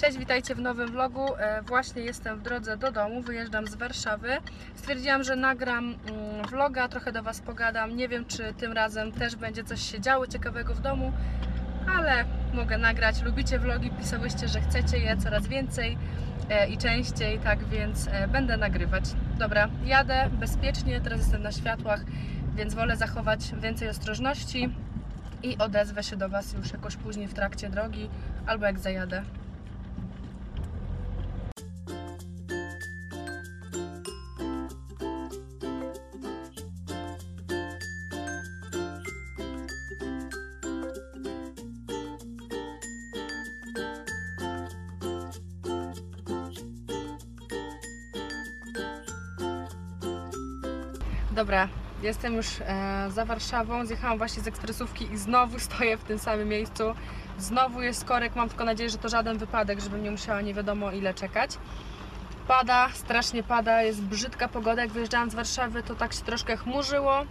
Cześć, witajcie w nowym vlogu. E, Właśnie jestem w drodze do domu, wyjeżdżam z Warszawy. Stwierdziłam, że nagram mm, vloga, trochę do Was pogadam. Nie wiem, czy tym razem też będzie coś się działo ciekawego w domu, ale mogę nagrać. Lubicie vlogi, pisałyście, że chcecie je coraz więcej e, i częściej, tak więc e, będę nagrywać. Dobra, jadę bezpiecznie, teraz jestem na światłach, więc wolę zachować więcej ostrożności i odezwę się do Was już jakoś później w trakcie drogi albo jak zajadę. Dobra, jestem już e, za Warszawą. Zjechałam właśnie z ekspresówki i znowu stoję w tym samym miejscu. Znowu jest korek. Mam tylko nadzieję, że to żaden wypadek, żebym nie musiała nie wiadomo ile czekać. Pada, strasznie pada, jest brzydka pogoda. Jak wyjeżdżałam z Warszawy, to tak się troszkę chmurzyło,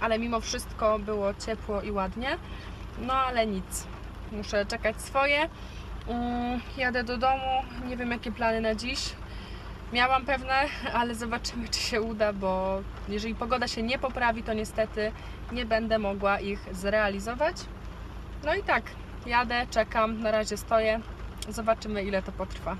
ale mimo wszystko było ciepło i ładnie. No ale nic, muszę czekać swoje. Mm, jadę do domu, nie wiem jakie plany na dziś. Miałam pewne, ale zobaczymy, czy się uda, bo jeżeli pogoda się nie poprawi, to niestety nie będę mogła ich zrealizować. No i tak, jadę, czekam, na razie stoję. Zobaczymy, ile to potrwa.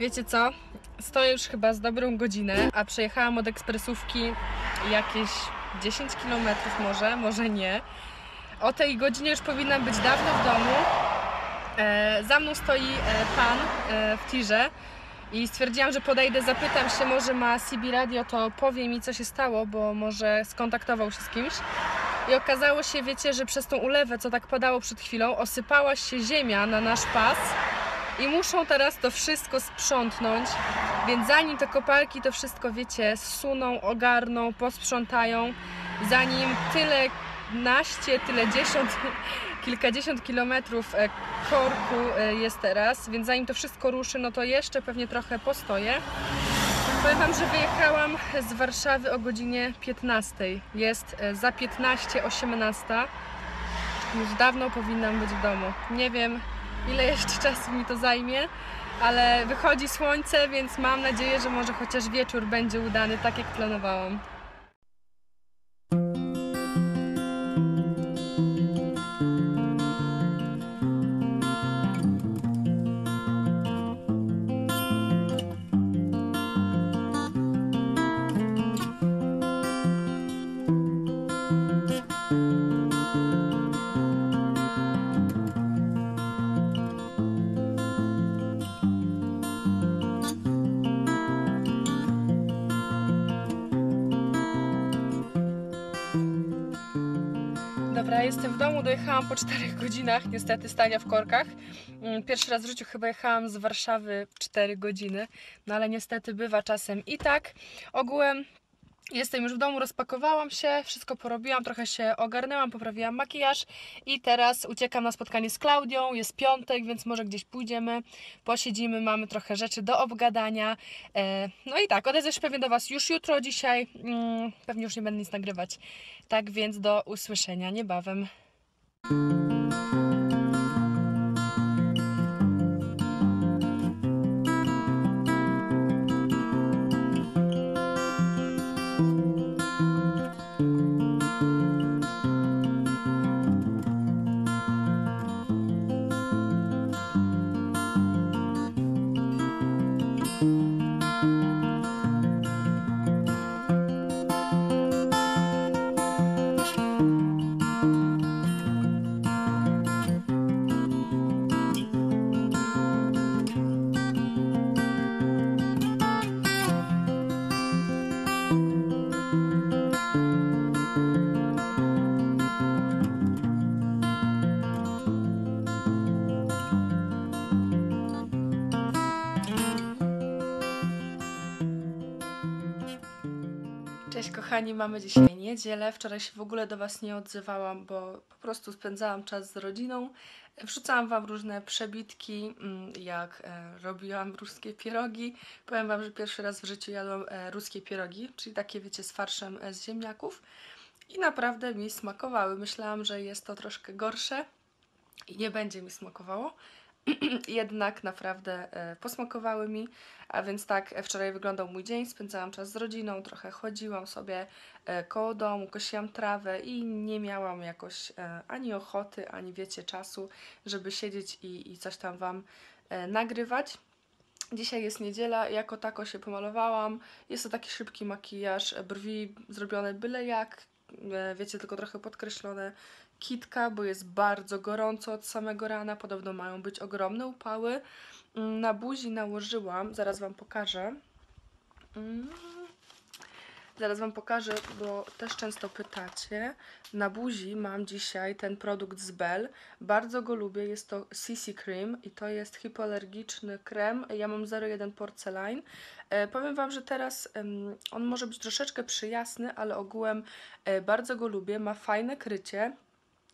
Wiecie co? Stoję już chyba z dobrą godzinę, a przejechałam od ekspresówki jakieś 10 km może, może nie. O tej godzinie już powinnam być dawno w domu. E, za mną stoi e, pan e, w tirze i stwierdziłam, że podejdę, zapytam się, może ma CB Radio, to powie mi co się stało, bo może skontaktował się z kimś. I okazało się, wiecie, że przez tą ulewę, co tak padało przed chwilą, osypała się ziemia na nasz pas i muszą teraz to wszystko sprzątnąć, więc zanim te kopalki to wszystko, wiecie, zsuną, ogarną, posprzątają, zanim tyle naście, tyle dziesiąt, kilkadziesiąt kilometrów e, korku e, jest teraz, więc zanim to wszystko ruszy, no to jeszcze pewnie trochę postoję. Powiem Wam, że wyjechałam z Warszawy o godzinie 15. Jest e, za 15, 18. Już dawno powinnam być w domu. Nie wiem, ile jeszcze czasu mi to zajmie, ale wychodzi słońce, więc mam nadzieję, że może chociaż wieczór będzie udany tak jak planowałam. Dobra, jestem w domu, dojechałam po 4 godzinach, niestety stania w korkach. Mm, Pierwszy raz w życiu chyba jechałam z Warszawy 4 godziny, no ale niestety bywa czasem i tak. Ogółem jestem już w domu, rozpakowałam się, wszystko porobiłam, trochę się ogarnęłam, poprawiłam makijaż i teraz uciekam na spotkanie z Klaudią. Jest piątek, więc może gdzieś pójdziemy, posiedzimy, mamy trochę rzeczy do obgadania. E, No i tak, odezwę się pewnie do Was już jutro, dzisiaj. Mm, Pewnie już nie będę nic nagrywać. Tak więc do usłyszenia niebawem. Cześć kochani, mamy dzisiaj niedzielę. Wczoraj się w ogóle do Was nie odzywałam, bo po prostu spędzałam czas z rodziną. Wrzucałam Wam różne przebitki, mm, jak e, robiłam ruskie pierogi. Powiem Wam, że pierwszy raz w życiu jadłam e, ruskie pierogi, czyli takie wiecie z farszem e, z ziemniaków. I naprawdę mi smakowały. Myślałam, że jest to troszkę gorsze i nie będzie mi smakowało. Jednak naprawdę e, posmakowały mi, a więc tak e, wczoraj wyglądał mój dzień, spędzałam czas z rodziną, trochę chodziłam sobie e, koło domu, kosiłam trawę i nie miałam jakoś ani ochoty, ani wiecie czasu, żeby siedzieć i, i coś tam Wam nagrywać. Dzisiaj jest niedziela, jako tako się pomalowałam. Jest to taki szybki makijaż, brwi zrobione byle jak, wiecie, tylko trochę podkreślone. Kitka, bo jest bardzo gorąco od samego rana, podobno mają być ogromne upały. Mm, Na buzi nałożyłam, zaraz Wam pokażę. Mm. Zaraz Wam pokażę, bo też często pytacie. Na buzi mam dzisiaj ten produkt z Bell. Bardzo go lubię. Jest to CC Cream i to jest hipoalergiczny krem. Ja mam 01 porcelain. E, powiem Wam, że teraz on może być troszeczkę przyjasny, ale ogółem e, bardzo go lubię. Ma fajne krycie.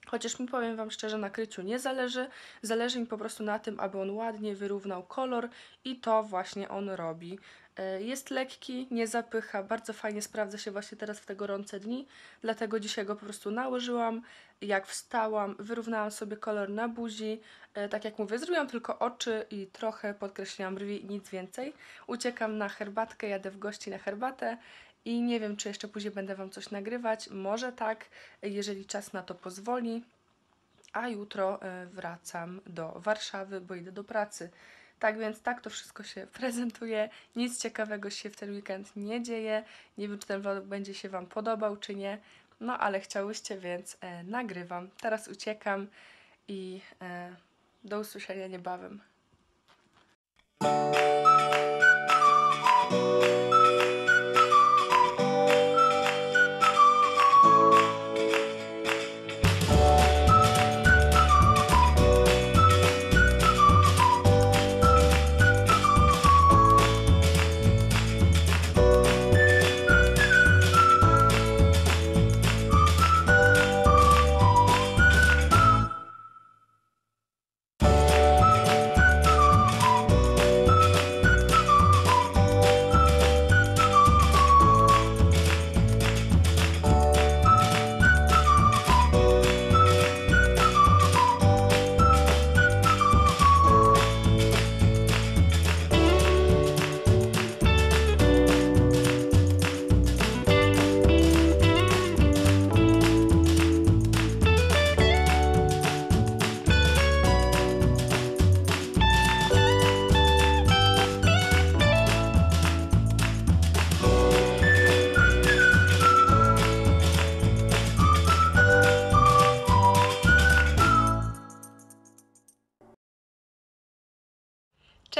Chociaż mi powiem Wam szczerze, na kryciu nie zależy. Zależy mi po prostu na tym, aby on ładnie wyrównał kolor i to właśnie on robi. E, Jest lekki, nie zapycha, bardzo fajnie sprawdza się właśnie teraz w te gorące dni, dlatego dzisiaj go po prostu nałożyłam. Jak wstałam, wyrównałam sobie kolor na buzi. E, Tak jak mówię, zrobiłam tylko oczy i trochę podkreśliłam brwi, nic więcej. Uciekam na herbatkę, jadę w gości na herbatę i nie wiem, czy jeszcze później będę Wam coś nagrywać. Może tak, jeżeli czas na to pozwoli. A jutro e, wracam do Warszawy, bo idę do pracy. Tak więc tak to wszystko się prezentuje. Nic ciekawego się w ten weekend nie dzieje. Nie wiem, czy ten vlog będzie się Wam podobał, czy nie. No ale chciałyście, więc e, nagrywam. Teraz uciekam i e, do usłyszenia niebawem.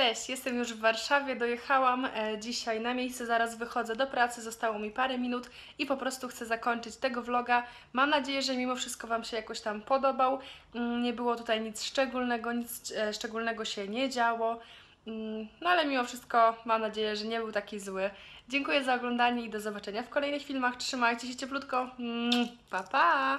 Cześć, jestem już w Warszawie, dojechałam e, dzisiaj na miejsce, zaraz wychodzę do pracy, zostało mi parę minut i po prostu chcę zakończyć tego vloga. Mam nadzieję, że mimo wszystko Wam się jakoś tam podobał. Mm, Nie było tutaj nic szczególnego, nic e, szczególnego się nie działo. Mm, No ale mimo wszystko mam nadzieję, że nie był taki zły. Dziękuję za oglądanie i do zobaczenia w kolejnych filmach. Trzymajcie się cieplutko. Mm, Pa, pa!